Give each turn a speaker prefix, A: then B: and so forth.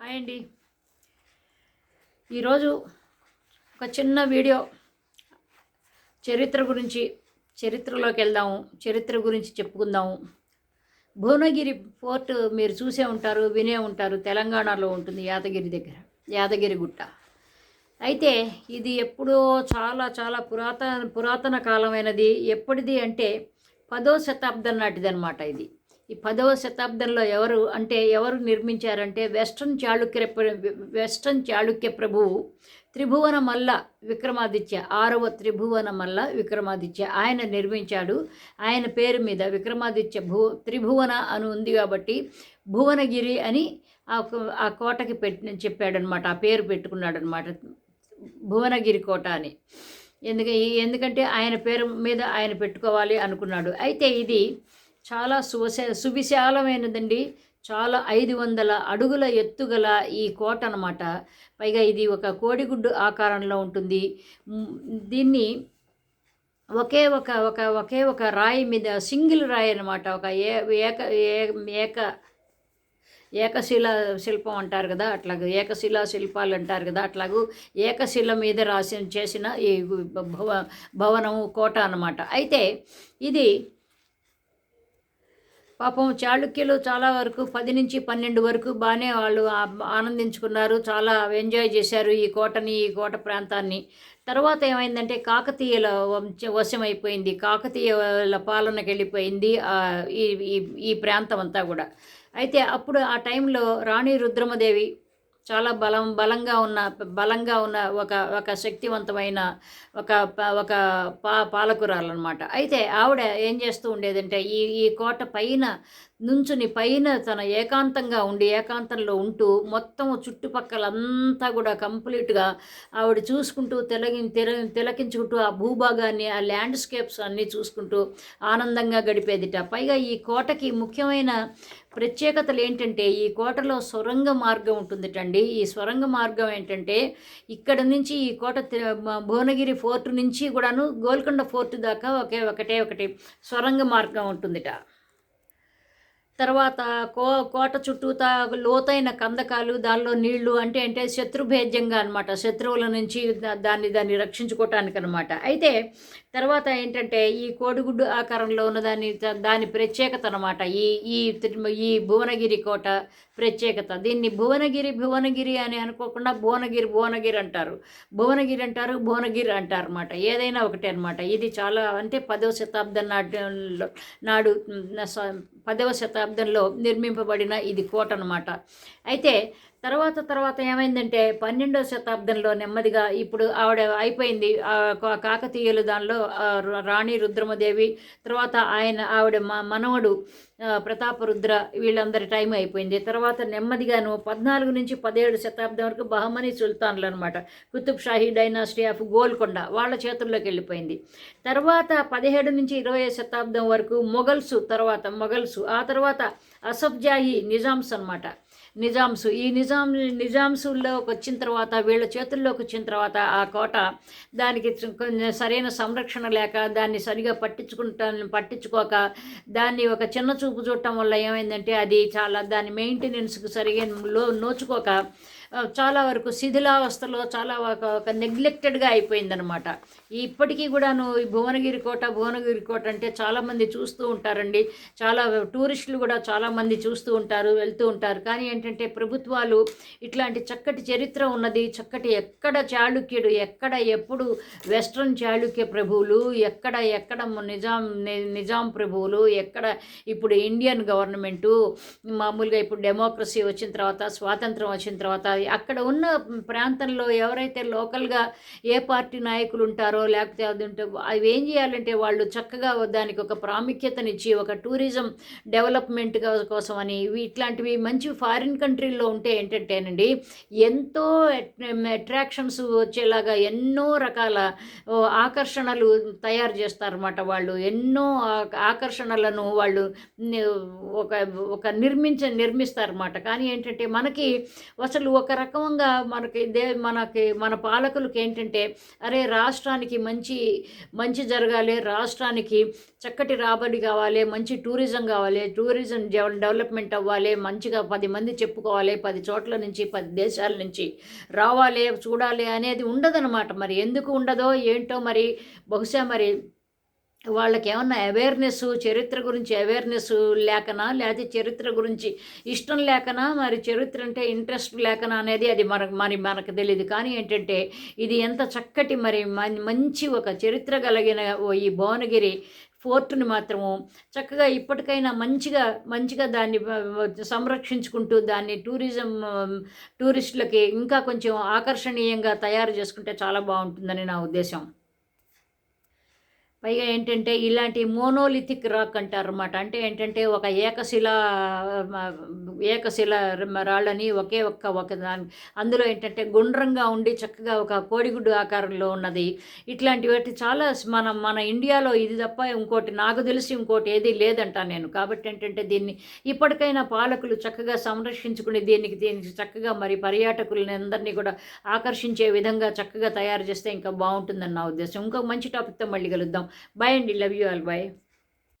A: Hi అండి. ఈరోజు ఒక చిన్న వీడియో చరిత్ర గురించి చరిత్రలోకి వెళ్దాము చరిత్ర గురించి చెప్పుకుందాము. భువనగిరి ఫోర్ట్ మీరు చూసే ఉంటారు వినే ఉంటారు తెలంగాణలో ఉంటుంది యాదగిరి దగ్గర యాదగిరి గుట్ట. అయితే ఇది ఎప్పుడో చాలా చాలా పురాతన పురాతన కాలమైనది. ఎప్పటిది అంటే పదో శతాబ్దం నాటిది అనమాట ఇది. ఈ పదవ శతాబ్దంలో ఎవరు అంటే ఎవరు నిర్మించారంటే వెస్ట్రన్ చాళుక్య వెస్ట్రన్ చాళుక్య ప్రభువు త్రిభువన మల్ల విక్రమాదిత్య ఆరవ త్రిభువన మల్ల విక్రమాదిత్య. ఆయన నిర్మించాడు. ఆయన పేరు మీద విక్రమాదిత్య భూ త్రిభువన అని ఉంది కాబట్టి భువనగిరి అని ఆ కో- ఆ కోటకి పెట్టి చెప్పాడనమాట. ఆ పేరు పెట్టుకున్నాడనమాట. భువనగిరి కోట అని. ఎందుక ఎందుకంటే ఆయన పేరు మీద ఆయన పెట్టుకోవాలి అనుకున్నాడు. అయితే ఇది చాలా సువశ సువిశాలమైనదండి. చాలా ఐదు వందల అడుగుల ఎత్తుగల ఈ కోట అన్నమాట. పైగా ఇది ఒక కోడిగుడ్డు ఆకారంలో ఉంటుంది. దీన్ని ఒకే ఒక ఒక ఒకే ఒక రాయి మీద సింగిల్ రాయి అనమాట ఒక ఏ ఏక ఏ- ఏక ఏకశిల శిల్పం అంటారు కదా అట్లాగే ఏకశిలా శిల్పాలు అంటారు కదా అట్లాగూ ఏకశిల మీద రాసి చేసిన ఈ భవ భవనము కోట అనమాట అయితే ఇది పాపం చాళుక్యులు చాలా వరకు పది నుంచి పన్నెండు వరకు బాగానే వాళ్ళు ఆనందించుకున్నారు చాలా ఎంజాయ్ చేశారు ఈ కోటని ఈ కోట ప్రాంతాన్ని. తర్వాత ఏమైందంటే కాకతీయుల వంశ వశమైపోయింది కాకతీయుల పాలనకి వెళ్ళిపోయింది ఈ- ఈ ప్రాంతం అంతా కూడా. అయితే అప్పుడు ఆ టైంలో రాణి రుద్రమదేవి చాలా బలం బలంగా ఉన్న బలంగా ఉన్న ఒక ఒక శక్తివంతమైన ఒక ఒక పా పాలకురాలు అనమాట అయితే ఆవిడ ఏం చేస్తూ ఉండేదంటే ఈ ఈ కోట పైన నుంచుని పైన తన ఏకాంతంగా ఉండి ఏకాంతంలో ఉంటూ మొత్తం చుట్టుపక్కలంతా కూడా కంప్లీట్గా ఆవిడ చూసుకుంటూ తిలగి తిల తిలకించుకుంటూ ఆ భూభాగాన్ని ఆ ల్యాండ్స్కేప్స్ అన్నీ చూసుకుంటూ ఆనందంగా గడిపేదిట. పైగా ఈ కోటకి ముఖ్యమైన ప్రత్యేకతలు ఏంటంటే ఈ కోటలో సొరంగ మార్గం ఉంటుందిటండి. ఈ సొరంగ మార్గం ఏంటంటే ఇక్కడ నుంచి ఈ కోట భువనగిరి ఫోర్ట్ నుంచి కూడాను గోల్కొండ ఫోర్ట్ దాకా ఒకే ఒకటే ఒకటి సొరంగ మార్గం ఉంటుందిట. తర్వాత కో కోట చుట్టూత లోతైన కందకాలు దానిలో నీళ్ళు అంటే అంటే శత్రుభేద్యంగా అనమాట శత్రువుల నుంచి దాన్ని దాన్ని రక్షించుకోవటానికి అనమాట అయితే తర్వాత ఏంటంటే ఈ కోడిగుడ్డు ఆకారంలో ఉన్న దాని దాని ప్రత్యేకత అనమాట ఈ ఈ ఈ భువనగిరి కోట ప్రత్యేకత. దీన్ని భువనగిరి భువనగిరి అని అనుకోకుండా భువనగిరి భువనగిరి అంటారు. భువనగిరి అంటారు భువనగిరి అంటారు అనమాట ఏదైనా ఒకటే అనమాట ఇది చాలా అంటే పదవ శతాబ్దం నాటి నాడు పదవ శతాబ్దంలో నిర్మింపబడిన ఇది కోట అనమాట అయితే తర్వాత తర్వాత ఏమైందంటే పన్నెండవ శతాబ్దంలో నెమ్మదిగా ఇప్పుడు ఆవిడ అయిపోయింది. కా- కాకతీయులు దానిలో రాణి రుద్రమదేవి తర్వాత ఆయన ఆవిడ మా మనవడు ప్రతాప ప్రతాపరుద్ర వీళ్ళందరి టైం అయిపోయింది. తర్వాత నెమ్మదిగాను పద్నాలుగు నుంచి పదిహేడు శతాబ్దం వరకు బహమనీ సుల్తాన్లు అనమాట కుతుబ్ షాహీ డైనాసిటీ ఆఫ్ గోల్కొండ వాళ్ళ చేతుల్లోకి వెళ్ళిపోయింది. తర్వాత పదిహేడు నుంచి ఇరవై శతాబ్దం వరకు మొఘల్సు తర్వాత మొఘల్సు ఆ తర్వాత అసబ్జాహీ నిజామ్స్ అన్నమాట. నిజాంసు. ఈ నిజాం నిజాంసుల్లోకి వచ్చిన తర్వాత వీళ్ళ చేతుల్లోకి వచ్చిన తర్వాత ఆ కోట దానికి కొంచెం సరైన సంరక్షణ లేక దాన్ని సరిగా పట్టించుకుంటా పట్టించుకోక దాన్ని ఒక చిన్న చూపు చూడటం వల్ల ఏమైందంటే అది చాలా దాని మెయింటెనెన్స్కి సరిగా లో నోచుకోక చాలా వరకు శిథిలావస్థలో చాలా ఒక ఒక నెగ్లెక్టెడ్గా అయిపోయిందనమాట ఇప్పటికీ కూడాను ఈ భువనగిరి కోట భువనగిరి కోట అంటే చాలామంది చూస్తూ ఉంటారండి. చాలా టూరిస్టులు కూడా చాలామంది చూస్తూ ఉంటారు వెళ్తూ ఉంటారు. కానీ ఏంటంటే ప్రభుత్వాలు ఇట్లాంటి చక్కటి చరిత్ర ఉన్నది. చక్కటి ఎక్కడ చాళుక్యుడు ఎక్కడ ఎప్పుడు వెస్ట్రన్ చాళుక్య ప్రభువులు ఎక్కడ ఎక్కడ నిజాం నిజాం ప్రభువులు ఎక్కడ ఇప్పుడు ఇండియన్ గవర్నమెంటు మామూలుగా ఇప్పుడు డెమోక్రసీ వచ్చిన తర్వాత స్వాతంత్రం వచ్చిన తర్వాత అక్కడ ఉన్న ప్రాంతంలో ఎవరైతే లోకల్గా ఏ పార్టీ నాయకులు ఉంటారో లేకపోతే అది ఉంటే అవి ఏం చేయాలంటే వాళ్ళు చక్కగా దానికి ఒక ప్రాముఖ్యతనిచ్చి ఒక టూరిజం డెవలప్మెంట్ కోసం అని ఇట్లాంటివి మంచి ఫారిన్ కంట్రీల్లో ఉంటే ఏంటంటేనండి ఎంతో అట్రాక్షన్స్ వచ్చేలాగా ఎన్నో రకాల ఆకర్షణలు తయారు చేస్తారన్నమాట వాళ్ళు. ఎన్నో ఆకర్షణలను వాళ్ళు ఒక ఒక నిర్మించ నిర్మిస్తారన్నమాట. కానీ ఏంటంటే మనకి అసలు ఒక ఒక రకంగా మనకి దే మనకి మన పాలకులకి ఏంటంటే అరే రాష్ట్రానికి మంచి మంచి జరగాలి రాష్ట్రానికి చక్కటి రాబడి కావాలి మంచి టూరిజం కావాలి టూరిజం డెవలప్మెంట్ అవ్వాలి మంచిగా పది మంది చెప్పుకోవాలి పది చోట్ల నుంచి పది దేశాల నుంచి రావాలి చూడాలి అనేది ఉండదన్నమాట మరి. ఎందుకు ఉండదో ఏంటో మరి బహుశా మరి వాళ్ళకి ఏమన్నా అవేర్నెస్ చరిత్ర గురించి అవేర్నెస్ లేకనా? లేకపోతే చరిత్ర గురించి ఇష్టం లేకనా? మరి చరిత్ర అంటే ఇంట్రెస్ట్ లేకనా అనేది అది మనకు మరి మనకు తెలియదు కానీ ఏంటంటే ఇది ఎంత చక్కటి మరి మంచి ఒక చరిత్ర కలిగిన ఈ భువనగిరి ఫోర్ట్ని మాత్రము చక్కగా ఇప్పటికైనా మంచిగా మంచిగా దాన్ని సంరక్షించుకుంటూ దాన్ని టూరిజం టూరిస్టులకి ఇంకా కొంచెం ఆకర్షణీయంగా తయారు చేసుకుంటే చాలా బాగుంటుందని నా ఉద్దేశం. పైగా ఏంటంటే ఇలాంటి మోనోలిథిక్ రాక్ అంటారు అనమాట అంటే ఏంటంటే ఒక ఏకశిల ఏకశిల ర- రాళ్ళని ఒకే ఒక్క ఒక దాని అందులో ఏంటంటే గుండ్రంగా ఉండి చక్కగా ఒక కోడిగుడ్డు ఆకారంలో ఉన్నది. ఇట్లాంటి వాటి చాలా మన మన ఇండియాలో ఇది తప్ప ఇంకోటి నాకు తెలిసి ఇంకోటి ఏది లేదంట నేను. కాబట్టి ఏంటంటే దీన్ని ఇప్పటికైనా పాలకులు చక్కగా సంరక్షించుకుని దీనికి దీనికి చక్కగా మరి పర్యాటకులని అందరినీ కూడా ఆకర్షించే విధంగా చక్కగా తయారు చేస్తే ఇంకా బాగుంటుందని నా ఉద్దేశం. ఇంకొక మంచి టాపిక్తో మళ్ళీ కలుద్దాం. బాయ్ అండి లవ్ యూ ఆల్ బాయ్